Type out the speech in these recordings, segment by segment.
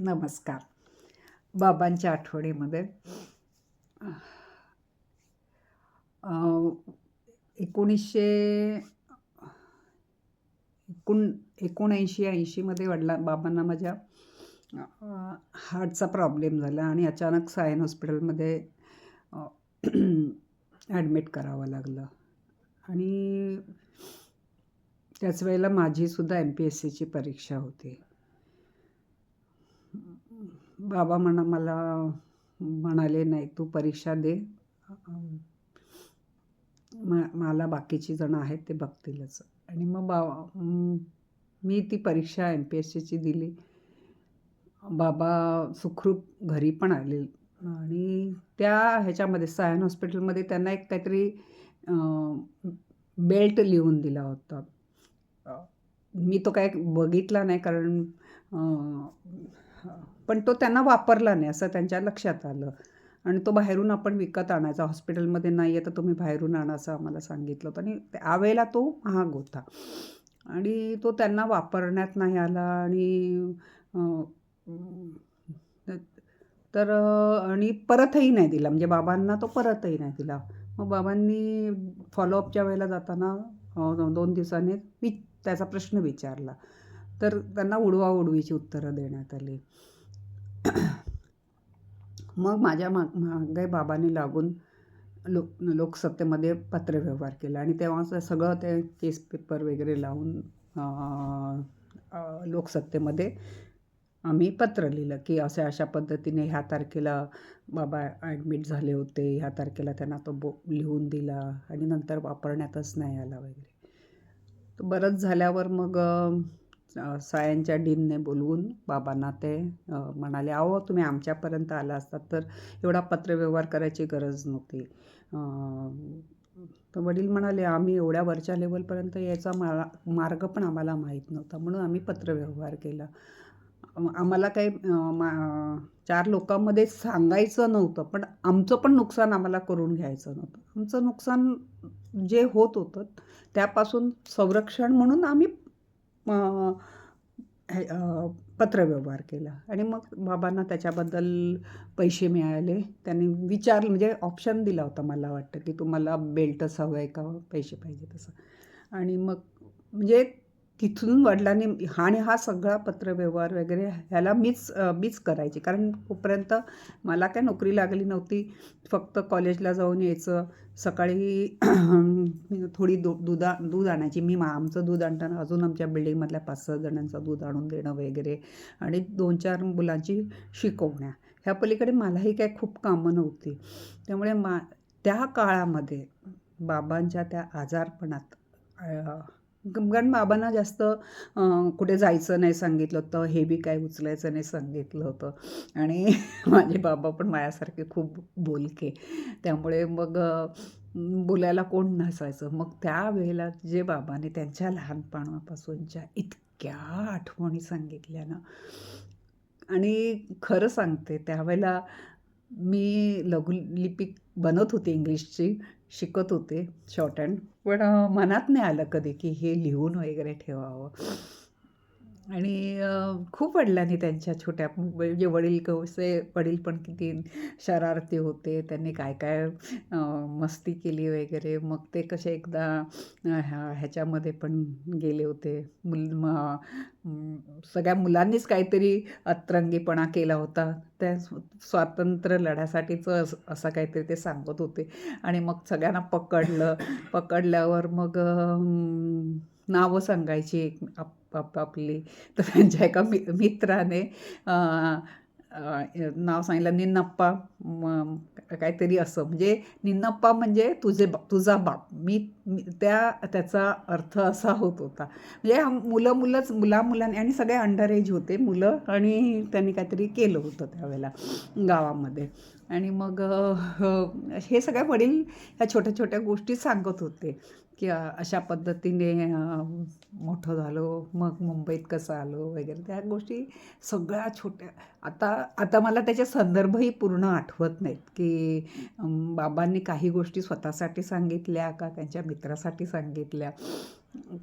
नमस्कार. बाबांच्या आठवणीमध्ये एकोणीसशे एकोण एकोणऐंशी ऐंशीमध्ये वडिला बाबांना माझ्या हार्टचा प्रॉब्लेम झाला आणि अचानक सायन हॉस्पिटलमध्ये ॲडमिट करावं लागलं. आणि त्याच वेळेला माझीसुद्धा एम पी एस सीची परीक्षा होती. बाबा म्हणा मला म्हणाले नाही तू परीक्षा दे. म मला बाकीची जणं आहेत ते बघतीलच. आणि मग बा मी ती परीक्षा एम पी एस सीची दिली. बाबा सुखरूप घरी पण आले. आणि त्या ह्याच्यामध्ये सायन हॉस्पिटलमध्ये त्यांना एक काहीतरी बेल्ट लिहून दिला होता. मी तो काय बघितला नाही कारण पण तो त्यांना वापरला नाही असं त्यांच्या लक्षात आलं. आणि तो बाहेरून आपण विकत आणायचा. हॉस्पिटलमध्ये नाही आहे तर तुम्ही बाहेरून आणा असं आम्हाला सांगितलं होतं. आणि त्यावेळेला तो महाग होता. आणि तो त्यांना वापरण्यात नाही आला. आणि तर आणि परतही नाही दिला. म्हणजे बाबांना तो परतही नाही दिला. मग बाबांनी फॉलोअपच्या वेळेला जाताना दोन दिवसांनी वि त्याचा प्रश्न विचारला. तर त्यांना उडवा उडवीची उत्तरं देण्यात आली. मग माझ्या माग मागे बाबांनी लागून लोक लोकसत्तेमध्ये पत्रव्यवहार केला आणि तेव्हा सगळं ते केस पेपर वगैरे लावून लोकसत्तेमध्ये आम्ही पत्र लिहिलं की अशा अशा पद्धतीने ह्या तारखेला बाबा ॲडमिट झाले होते ह्या तारखेला त्यांना तो बो लिहून दिला आणि नंतर वापरण्यातच नाही आला वगैरे. तर बरंच झाल्यावर मग सायांच्या डीनने बोलवून बाबांना ते म्हणाले अहो तुम्ही आमच्यापर्यंत आला असतात तर एवढा पत्रव्यवहार करायची गरज नव्हती. तर वडील म्हणाले आम्ही एवढ्या वरच्या लेवलपर्यंत यायचा मा मार्ग पण आम्हाला माहीत नव्हता म्हणून आम्ही पत्रव्यवहार केला. आम्हाला काही मा चार लोकांमध्ये सांगायचं नव्हतं पण आमचं पण नुकसान आम्हाला करून घ्यायचं नव्हतं. आमचं नुकसान जे होत होतं त्यापासून संरक्षण म्हणून आम्ही मग हे पत्रव्यवहार केला. आणि मग बाबांना त्याच्याबद्दल पैसे मिळाले. त्यांनी विचार म्हणजे ऑप्शन दिला होता मला वाटतं की तुम्हाला बेल्टच हवं आहे का? पैसे पाहिजे तसं. आणि मग म्हणजे तिथून वडिलांनी हा आणि हा सगळा पत्रव्यवहार वगैरे ह्याला मीच मीच करायची. कारण तोपर्यंत मला काय नोकरी लागली नव्हती. फक्त कॉलेजला जाऊन यायचं. सकाळी थोडी दु दुधा दूध आणायची. मी मा आमचं दूध आणताना अजून आमच्या बिल्डिंगमधल्या पाच सहा जणांचं दूध आणून देणं वगैरे आणि दोन चार मुलांची शिकवण्या. ह्या पलीकडे मलाही काय खूप कामं नव्हती. त्यामुळे मा त्या काळामध्ये बाबांच्या त्या आजारपणात कारण बाबांना जास्त कुठे जायचं नाही सांगितलं होतं हे बी काय उचलायचं नाही सांगितलं होतं. आणि माझे बाबा पण माझ्यासारखे खूप बोलके. त्यामुळे मग बोलायला कोण नसायचं. मग त्यावेळेला जे बाबाने त्यांच्या लहानपणापासूनच्या इतक्या आठवणी सांगितल्या ना. आणि खरं सांगते त्यावेळेला मी लघुलिपिक बनत होते इंग्लिशची शिकत होते शॉर्ट अँड पण मनात नाही आलं कधी की हे लिहून वगैरे ठेवावं. आणि खूप वडिलांनी त्यांच्या छोट्या म्हणजे वडील कसे वडील पण किती शरारती होते त्यांनी काय काय मस्ती केली वगैरे. मग ते कसे एकदा ह्या ह्याच्यामध्ये पण गेले होते. मुल सगळ्या मुलांनीच काहीतरी अतरंगीपणा केला होता. त्या स्वातंत्र्य लढ्यासाठीचं अस असं काहीतरी ते सांगत होते. आणि मग सगळ्यांना पकडलं. पकडल्यावर मग नावं सांगायची एक आप आप आपली. तर त्यांच्या एका मि मित्राने नाव सांगितलं निन्नप्पा काहीतरी असं. म्हणजे निन्नप्पा म्हणजे तुझे बा तुझा बाप. मी त्या त्याचा अर्थ असा होत होता. म्हणजे मुलं मुलंच मुला मुलांनी आणि सगळे अंडर एज होते मुलं. आणि त्यांनी काहीतरी केलं होतं त्यावेळेला गावामध्ये. आणि मग हे सगळ्या वडील ह्या छोट्या छोट्या गोष्टी सांगत होते. की अशा पद्धतीने मोठं झालो मग मुंबईत कसं आलो वगैरे त्या गोष्टी सगळ्या छोट्या. आता आता मला त्याचे संदर्भही पूर्ण आठवत नाहीत की बाबांनी काही गोष्टी स्वतःसाठी सांगितल्या का त्यांच्या मित्रासाठी सांगितल्या?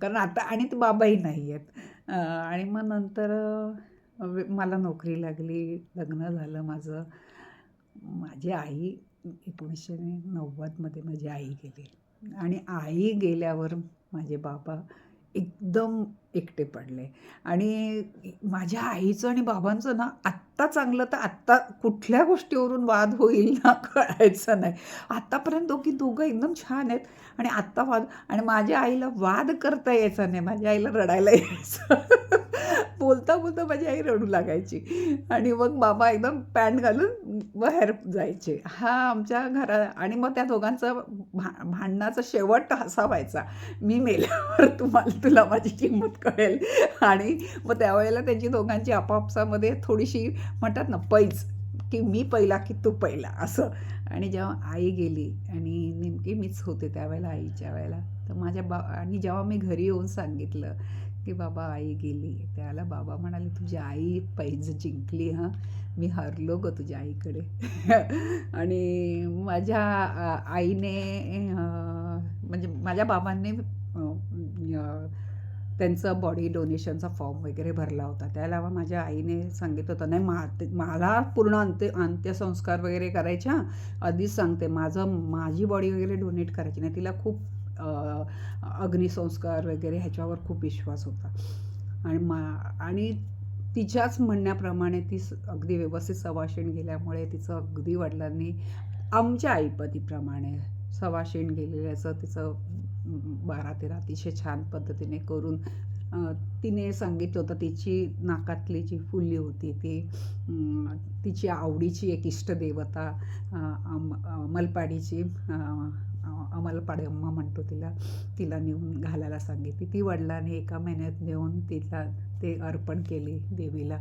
कारण आता आणि ते बाबाही नाही आहेत. आणि मग नंतर मला नोकरी लागली लग्न झालं माझं. माझी आई एकोणीसशे नव्वदमध्ये माझी आई गेली. आणि आई गेल्यावर माझे बाबा एकदम एकटे पडले. आणि माझ्या आईचं आणि बाबांचं ना आत्ता चांगलं तर आत्ता कुठल्या गोष्टीवरून वाद होईल ना कळायचं नाही. आत्तापर्यंत दोघी दोघं एकदम छान आहेत आणि आत्ता वाद आणि माझ्या आईला वाद करता यायचा नाही माझ्या आईला रडायला यायचं. बोलता बोलता माझी आई रडू लागायची. आणि मग बाबा एकदम पॅन्ट घालून बाहेर जायचे. हा आमच्या घरा आणि मग त्या दोघांचं भा भांडणाचा शेवट असा व्हायचा. मी मेल्यावर तुम्हाला तुला माझी किंमत कळेल. आणि मग त्यावेळेला त्यांची दोघांची आपापसामध्ये थोडीशी म्हणतात ना पैज की मी पहिला की तू पहिला असं. आणि जेव्हा आई गेली आणि नेमकी मीच होते त्यावेळेला आईच्या वेळेला तर माझ्या बा आणि जेव्हा मी घरी येऊन सांगितलं की बाबा आई गेली. त्याला बाबा म्हणाले तुझी आई पैज जिंकली हां. मी हरलो गं तुझ्या आईकडे. आणि माझ्या आईने म्हणजे माझ्या बाबांनी त्यांचं बॉडी डोनेशनचा फॉर्म वगैरे भरला होता. त्याला माझ्या आईने सांगितलं होतं नाही मा ते- मला पूर्ण अंत्य अंत्यसंस्कार वगैरे करायचे हां. आधीच सांगते माझं माझी बॉडी वगैरे डोनेट करायची नाही. तिला खूप अग्निसंस्कार वगैरे ह्याच्यावर खूप विश्वास होता. आणि मा आणि तिच्याच म्हणण्याप्रमाणे ती स- अगदी व्यवस्थित सवाशीण गेल्यामुळे तिचं अगदी वडिलांनी आमच्या आईपतीप्रमाणे सवाशीण गेलेल्याचं तिचं बारा तेरा अतिशय छान पद्धतीने करून तिने सांगितलं होतं तिची नाकातली जी फुल्ली होती ती तिची आवडीची एक इष्टदेवता मलपाडीची आम्हाला पाडेम्मा म्हणतो तिला तिला नेऊन घालायला सांगितली. ती वडिलांनी एका महिन्यात नेऊन तिला ते अर्पण केले देवीला.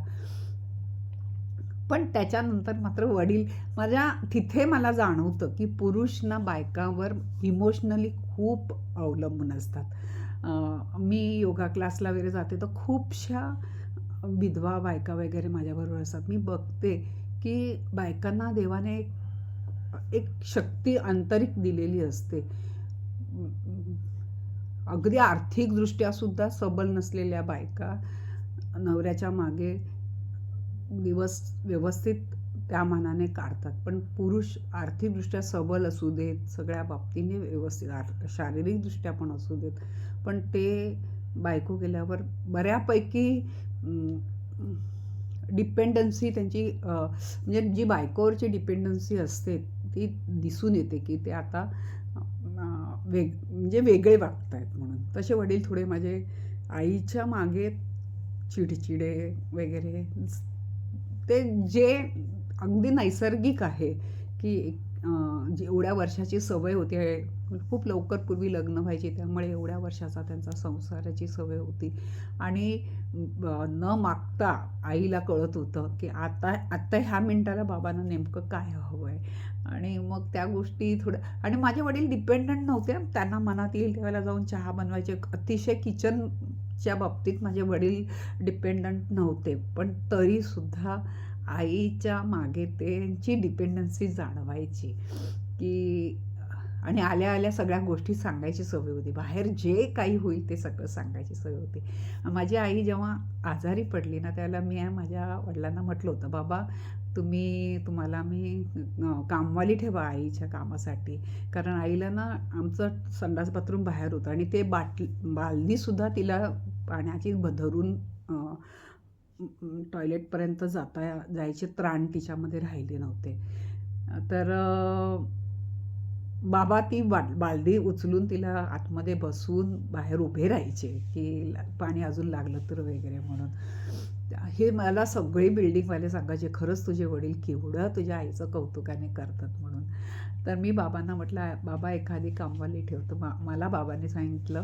पण त्याच्यानंतर मात्र वडील माझ्या तिथे मला जाणवतं की पुरुष ना बायकावर इमोशनली खूप अवलंबून असतात. मी योगा क्लासला वगैरे जाते तर खूपशा विधवा बायका वगैरे माझ्याबरोबर असतात. मी बघते की बायकांना देवाने एक शक्ती आंतरिक दिलेली असते. अगदी आर्थिकदृष्ट्या सुद्धा सबल नसलेल्या बायका नवऱ्याच्या मागे दिवस व्यवस्थित त्या मानाने काढतात. पण पुरुष आर्थिकदृष्ट्या सबल असू देत सगळ्या बाबतीने व्यवस्थित आर शारीरिकदृष्ट्या पण असू देत. पण ते बायको गेल्यावर बऱ्यापैकी डिपेंडन्सी त्यांची म्हणजे जी बायकोवरची डिपेंडन्सी असते ती दिसून येते की ते आता वेग म्हणजे वेगळे वागत आहेत म्हणून. तसे वडील थोडे माझे आईच्या मागे चिडचिडे वगैरे ते जे अगदी नैसर्गिक आहे की जी एवढ्या वर्षाची सवय होती खूप लवकर पूर्वी लग्न व्हायची त्यामुळे एवढ्या वर्षाचा त्यांचा संसाराची सवय होती. आणि न मागता आईला कळत होतं की आता आत्ता ह्या मिनटाला बाबांना नेमकं काय हवं आहे आणि मग त्या गोष्टी थोड्या आणि माझे वडील डिपेंडंट नव्हते. त्यांना मनात येईल त्यावेळेला जाऊन चहा बनवायचे. अतिशय किचनच्या बाबतीत माझे वडील डिपेंडंट नव्हते. पण तरीसुद्धा आईच्या मागे त्यांची डिपेंडन्सी जाणवायची. की आणि आल्या आल्या सगळ्या गोष्टी सांगायची सवय होती. बाहेर जे काही होईल ते सगळं सांगायची सवय होती. माझी आई जेव्हा आजारी पडली ना त्याला मी माझ्या वडिलांना म्हटलं होतं बाबा तुम्ही तुम्हाला मी कामवाली ठेवा आईच्या कामासाठी. कारण आईला ना आमचं संडास बाथरूम बाहेर होतं आणि ते बाट बालदीसुद्धा तिला पाण्याची धरून टॉयलेटपर्यंत जाता जायचे त्राण तिच्यामध्ये राहिले नव्हते. तर बाबा ती बा बालदी उचलून तिला आतमध्ये बसून बाहेर उभे राहायचे की पाणी अजून लागलं तर वगैरे म्हणून. हे मला सगळे बिल्डिंगवाले सांगायचे खरंच तुझे वडील केवढं तुझ्या आईचं कौतुकाने करतात म्हणून. तर मी बाबांना म्हटलं बाबा एखादी कामवाली ठेवतो. मा मला बाबांनी सांगितलं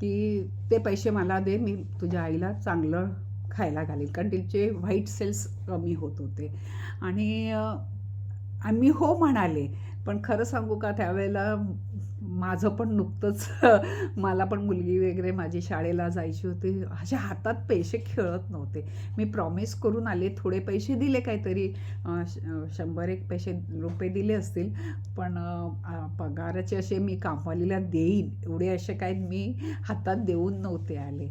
की ते पैसे मला दे मी तुझ्या आईला चांगलं खायला घालेल कारण तिचे व्हाईट सेल्स कमी होत होते. आणि आम्ही हो म्हणाले पण खरं सांगू का त्यावेळेला माझं पण नुकतंच मला पण मुलगी वगैरे माझी शाळेला जायची होती. अशा हातात पैसे खेळत नव्हते. मी प्रॉमिस करून आले थोडे पैसे दिले काहीतरी. श- शंभर एक पैसे रुपये दिले असतील. पण पगाराचे असे मी कामवालीला देईन. एवढे असे काय मी हातात देऊन नव्हते आले.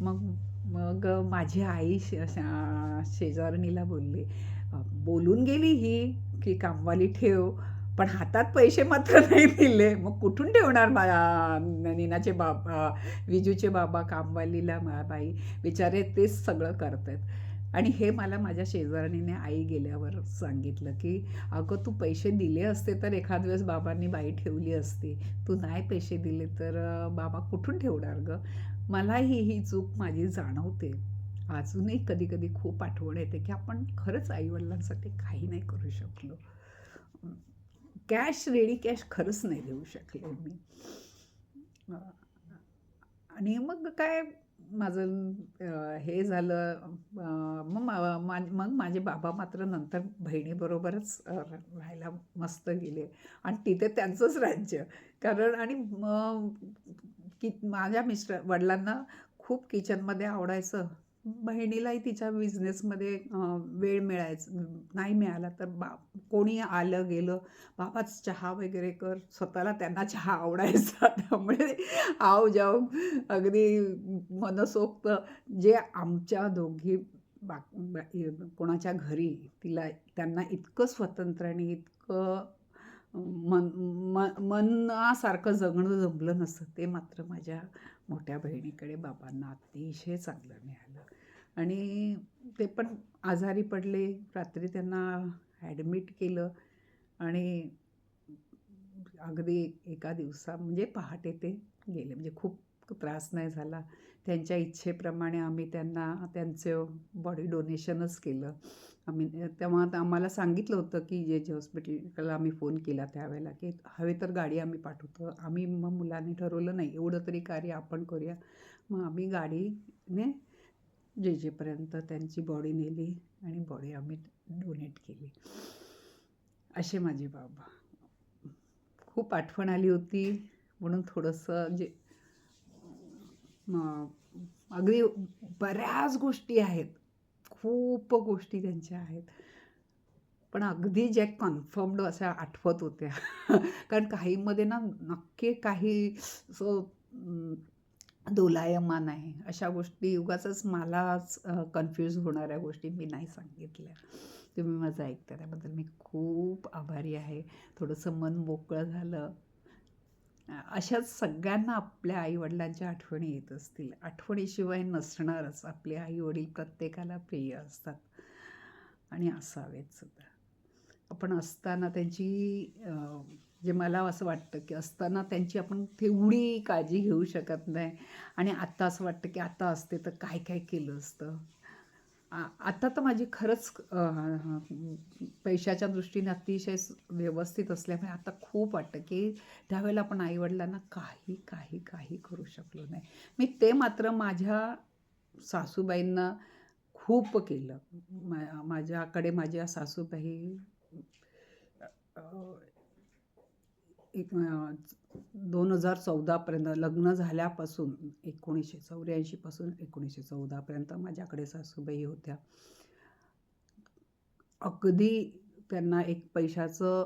मग मग माझी आई शे शेजारणीला बोलली बोलून गेली ही की कामवाली ठेव. पण हातात पैसे मात्र नाही दिले. मग कुठून ठेवणार मा नीनाचे बाबा विजूचे बाबा कामवालीला बाई? बिचारे तेच सगळं करतात आणि हे मला माझ्या शेजारणीने आई गेल्यावर सांगितलं की अगं तू पैसे दिले असते तर एखाद वेळेस बाबांनी बाई ठेवली असती. तू नाही पैसे दिले तर बाबा कुठून ठेवणार गं? मलाही ही चूक माझी जाणवते. अजूनही कधी कधी खूप आठवण येते की आपण खरंच आईवडिलांसाठी काही नाही करू शकलो. कॅश रेडी कॅश खरंच नाही देऊ शकले मी. आणि मग काय माझं हे झालं मग मा- मग माझे बाबा मात्र नंतर बहिणीबरोबरच राहायला मस्त गेले. आणि तिथे त्यांचंच राज्य. कारण आणि मग माझ्या मिस्टर वडिलांना खूप किचनमध्ये आवडायचं. बहिणीलाही तिच्या बिझनेसमध्ये वेळ मिळायचं नाही मिळाला तर बा कोणी आलं गेलं बाबाच चहा वगैरे कर स्वतःला त्यांना चहा आवडायचा. त्यामुळे आव जाव अगदी मनसोक्त जे आमच्या दोघी बा कोणाच्या घरी तिला त्यांना इतकं स्वतंत्र आणि इतकं मन म मनासारखं जगणं जमलं नसतं ते मात्र माझ्या मोठ्या बहिणीकडे बाबांना अतिशय चांगलं मिळालं. आणि ते पण आजारी पडले. रात्री त्यांना ॲडमिट केलं आणि अगदी एका दिवसा म्हणजे पहाटे ते गेले. म्हणजे खूप त्रास नाही झाला. त्यांच्या इच्छेप्रमाणे आम्ही त्यांना त्यांचं बॉडी डोनेशनच केलं. आम्ही तेव्हा आम्हाला सांगितलं होतं की जे जे हॉस्पिटलला आम्ही फोन केला त्यावेळेला की हवे तर गाडी आम्ही पाठवतो. आम्ही मग मुलांनी ठरवलं नाही. एवढं तरी कार्य आपण करूया. मग आम्ही गाडीने जे जेपर्यंत त्यांची बॉडी नेली आणि बॉडी आम्ही डोनेट केली. असे माझे बाबा. खूप आठवण आली होती म्हणून थोडंसं जे अगदी बऱ्याच गोष्टी आहेत. खूप गोष्टी त्यांच्या आहेत. पण अगदी ज्या कन्फर्म्ड अशा आठवत होत्या. कारण काहीमध्ये ना नक्की काही असं दोलायमान आहे. अशा गोष्टी उगाचच मलाच कन्फ्यूज होणाऱ्या गोष्टी मी नाही सांगितल्या. तुम्ही माझं ऐकता त्याबद्दल मी खूप आभारी आहे. थोडंसं मन मोकळं झालं. अशाच सगळ्यांना आपल्या आईवडिलांच्या आठवणी येत असतील. आठवणीशिवाय नसणारच. आपले आईवडील प्रत्येकाला प्रिय असतात. आणि असावेत सुद्धा. आपण असताना त्यांची जे मला असं वाटतं की असताना त्यांची आपण तेवढी काळजी घेऊ शकत नाही. आणि आत्ता असं वाटतं की आता असते तर काय काय केलं असतं? आता तर माझी खरंच पैशाच्या दृष्टीने अतिशय व्यवस्थित असल्यामुळे आता खूप वाटतं की त्यावेळेला आपण आईवडिलांना काही काही काही करू शकलो नाही. मी ते मात्र माझ्या सासूबाईंना खूप केलं. मा माझ्याकडे माझ्या सासूबाई एक दोन हजार चौदापर्यंत लग्न झाल्यापासून एकोणीसशे चौऱ्याऐंशीपासून एकोणीसशे चौदापर्यंत माझ्याकडे सासूबाई होत्या. अगदी त्यांना एक पैशाचं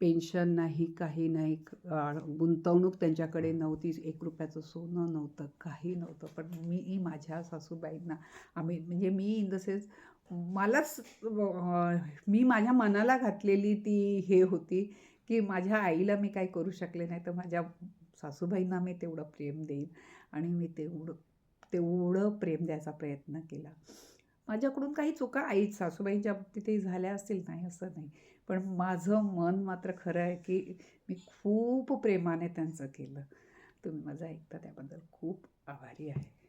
पेन्शन नाही काही नाही गुंतवणूक त्यांच्याकडे नव्हती एक रुपयाचं सोनं नव्हतं काही नव्हतं. पण मी माझ्या सासूबाईंना आम्ही म्हणजे मी इन द सेन्स मलाच मी माझ्या मनाला घातलेली ती हे होती. की माझ्या आईला मी काय करू शकले नाही तर माझ्या सासूबाईंना मी तेवढं प्रेम देईन आणि मी तेवढं तेवढं प्रेम द्यायचा प्रयत्न केला. माझ्याकडून काही चुका आईच सासूबाईंच्या बाबतीतही झाल्या असतील नाही असं नाही. पण माझं मन मात्र खरं आहे की मी खूप प्रेमाने त्यांचं केलं. तुम्ही माझं ऐकता त्याबद्दल खूप आभारी आहे.